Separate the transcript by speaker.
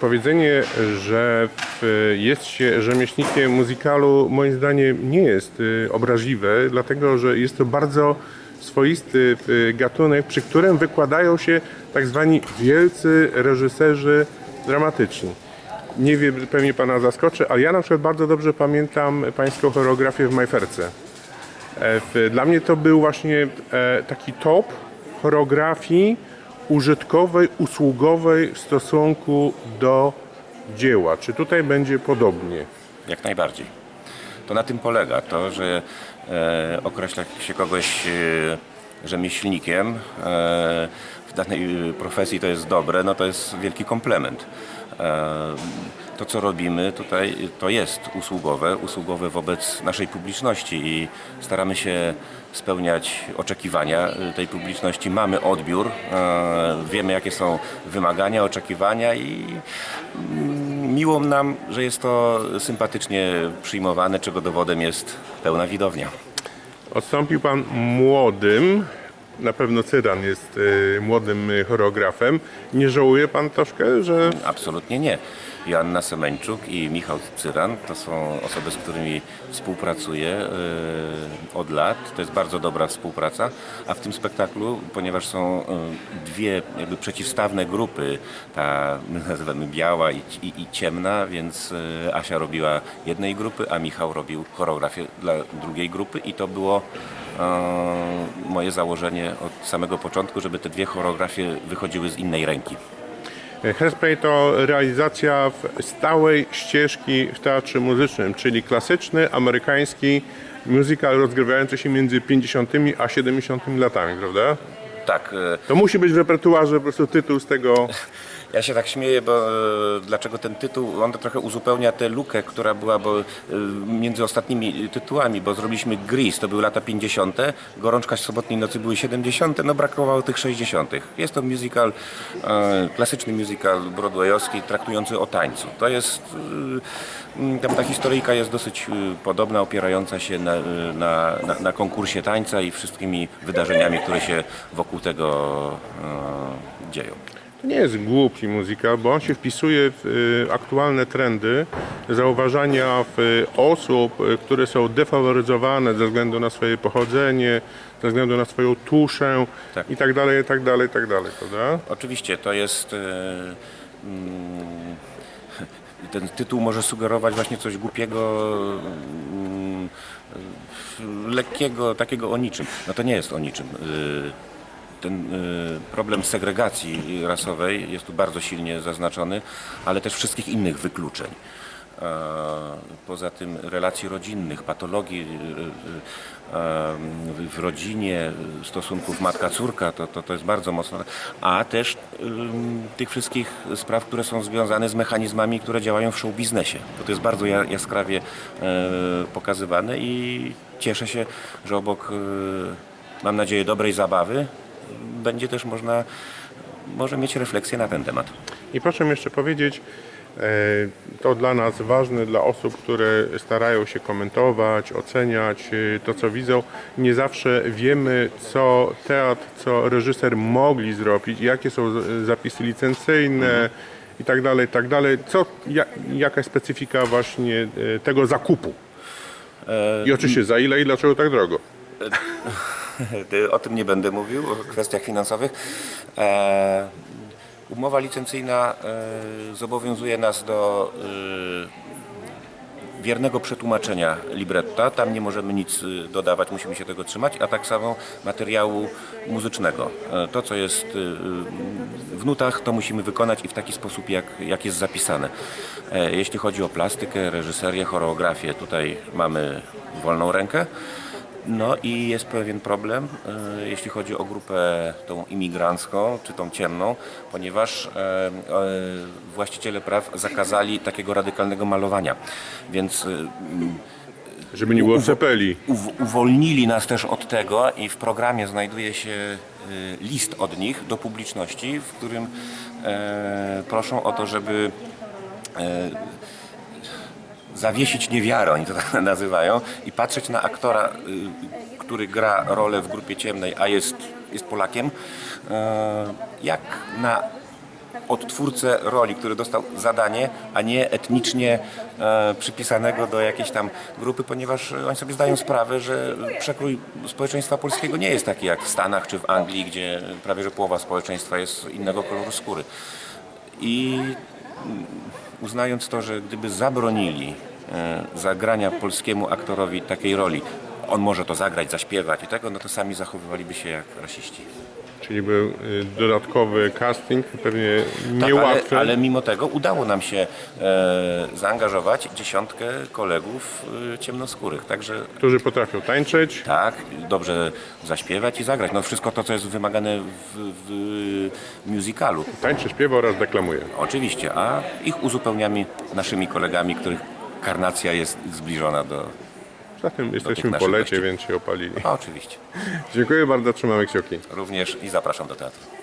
Speaker 1: Powiedzenie, że jest się rzemieślnikiem muzykalu, moim zdaniem nie jest y, obraźliwe, dlatego że jest to bardzo swoisty y, gatunek, przy którym wykładają się tak zwani wielcy reżyserzy dramatyczni. Nie wiem, pewnie Pana zaskoczy, ale ja na przykład bardzo dobrze pamiętam Pańską choreografię w Majferce. E, Dla mnie to był właśnie e, taki top choreografii użytkowej, usługowej w stosunku do dzieła. Czy tutaj będzie podobnie?
Speaker 2: Jak najbardziej. To na tym polega to, że e, określa się kogoś e, rzemieślnikiem e, w danej profesji to jest dobre, no to jest wielki komplement. E, to, co robimy tutaj, to jest usługowe, usługowe wobec naszej publiczności i staramy się spełniać oczekiwania e, tej publiczności. Mamy odbiór, e, wiemy jakie są wymagania, oczekiwania i mm, miło nam, że jest to sympatycznie przyjmowane, czego dowodem jest pełna widownia.
Speaker 1: Odstąpił Pan młodym, na pewno Cyran jest y, młodym y, choreografem. Nie żałuje Pan troszkę, że
Speaker 2: Absolutnie nie. Joanna Semeńczuk i Michał Cyran to są osoby, z którymi współpracuję e, od lat. To jest bardzo dobra współpraca. A w tym spektaklu, ponieważ są e, dwie jakby przeciwstawne grupy, ta my nazywamy biała i, i, i ciemna, więc e, Asia robiła jednej grupy, a Michał robił choreografię dla drugiej grupy i to było moje założenie od samego początku, żeby te dwie choreografie wychodziły z innej ręki.
Speaker 1: Hairspray to realizacja stałej ścieżki w teatrze muzycznym, czyli klasyczny, amerykański musical rozgrywający się między 50 a 70 latami, prawda?
Speaker 2: Tak, e,
Speaker 1: To musi być w repertuarze po prostu tytuł z tego.
Speaker 2: Ja się tak śmieję, bo e, dlaczego ten tytuł, on trochę uzupełnia tę lukę, która była bo, e, między ostatnimi tytułami, bo zrobiliśmy Grease, to były lata 50., Gorączka sobotniej nocy były 70., no brakowało tych 60. Jest to musical, e, klasyczny musical broadwayowski, traktujący o tańcu. To jest, e, m, tam ta historyjka jest dosyć e, podobna, opierająca się na, e, na, na, na konkursie tańca i wszystkimi wydarzeniami, które się wokół tego e, dzieją.
Speaker 1: To nie jest głupi muzyka, bo on się wpisuje w y, aktualne trendy, zauważania w, y, osób, y, które są defaworyzowane ze względu na swoje pochodzenie, ze względu na swoją tuszę
Speaker 2: Tak.
Speaker 1: i tak dalej, i tak dalej, i tak dalej, prawda?
Speaker 2: Oczywiście to jest. e, mm, Ten tytuł może sugerować właśnie coś głupiego, mm, lekkiego, takiego o niczym. No to nie jest o niczym. Ten e, problem segregacji rasowej jest tu bardzo silnie zaznaczony, ale też wszystkich innych wykluczeń. E, Poza tym relacji rodzinnych, patologii e, e, w rodzinie, stosunków matka-córka, to, to, to jest bardzo mocno. A też tych wszystkich spraw, które są związane z mechanizmami, które działają w show biznesie. To jest bardzo ja- jaskrawie e, pokazywane i cieszę się, że obok, mam nadzieję, dobrej zabawy, będzie też można może mieć refleksję na ten temat.
Speaker 1: I proszę mi jeszcze powiedzieć, e, to dla nas ważne, dla osób, które starają się komentować, oceniać e, to, co widzą. Nie zawsze wiemy, co teatr, co reżyser mogli zrobić, jakie są zapisy licencyjne i tak dalej, i tak dalej. Co, ja, jaka jest specyfika właśnie e, tego zakupu? I oczywiście za ile i dlaczego tak drogo?
Speaker 2: O tym nie będę mówił, o kwestiach finansowych. E, umowa licencyjna e, zobowiązuje nas do e, wiernego przetłumaczenia libretta. Tam nie możemy nic dodawać, musimy się tego trzymać, a tak samo materiału muzycznego. To, co jest w nutach, to musimy wykonać i w taki sposób, jak, jak jest zapisane. Jeśli chodzi o plastykę, reżyserię, choreografię, tutaj mamy wolną rękę. No i jest pewien problem, e, jeśli chodzi o grupę tą imigrancką, czy tą ciemną, ponieważ e, e, właściciele praw zakazali takiego radykalnego malowania. Więc e, m,
Speaker 1: Żeby nie było cepeli.
Speaker 2: uw- uwolnili nas też od tego i w programie znajduje się list od nich do publiczności, w którym proszą o to, żeby zawiesić niewiarę, oni to tak nazywają, i patrzeć na aktora, y, który gra rolę w grupie ciemnej, a jest, jest Polakiem, e, jak na odtwórcę roli, który dostał zadanie, a nie etnicznie e, przypisanego do jakiejś tam grupy, ponieważ oni sobie zdają sprawę, że przekrój społeczeństwa polskiego nie jest taki jak w Stanach czy w Anglii, gdzie prawie że połowa społeczeństwa jest innego koloru skóry. I mm, uznając to, że gdyby zabronili zagrania polskiemu aktorowi takiej roli, on może to zagrać, zaśpiewać i tego, no to sami zachowywaliby się jak rasiści.
Speaker 1: Czyli był y, dodatkowy casting, pewnie
Speaker 2: Tak,
Speaker 1: niełatwy.
Speaker 2: ale, ale mimo tego udało nam się e, zaangażować dziesiątkę kolegów e, ciemnoskórych. Także
Speaker 1: Którzy potrafią tańczyć,
Speaker 2: tak, dobrze zaśpiewać i zagrać. No wszystko to, co jest wymagane w, w musicalu.
Speaker 1: tańczy, śpiewa oraz deklamuje.
Speaker 2: Oczywiście, a ich uzupełniamy naszymi kolegami, których karnacja jest zbliżona do...
Speaker 1: Zatem jesteśmy po
Speaker 2: naszych
Speaker 1: lecie,
Speaker 2: gości.
Speaker 1: więc się opalili.
Speaker 2: A, oczywiście.
Speaker 1: Dziękuję bardzo, trzymamy kciuki.
Speaker 2: Również i zapraszam do teatru.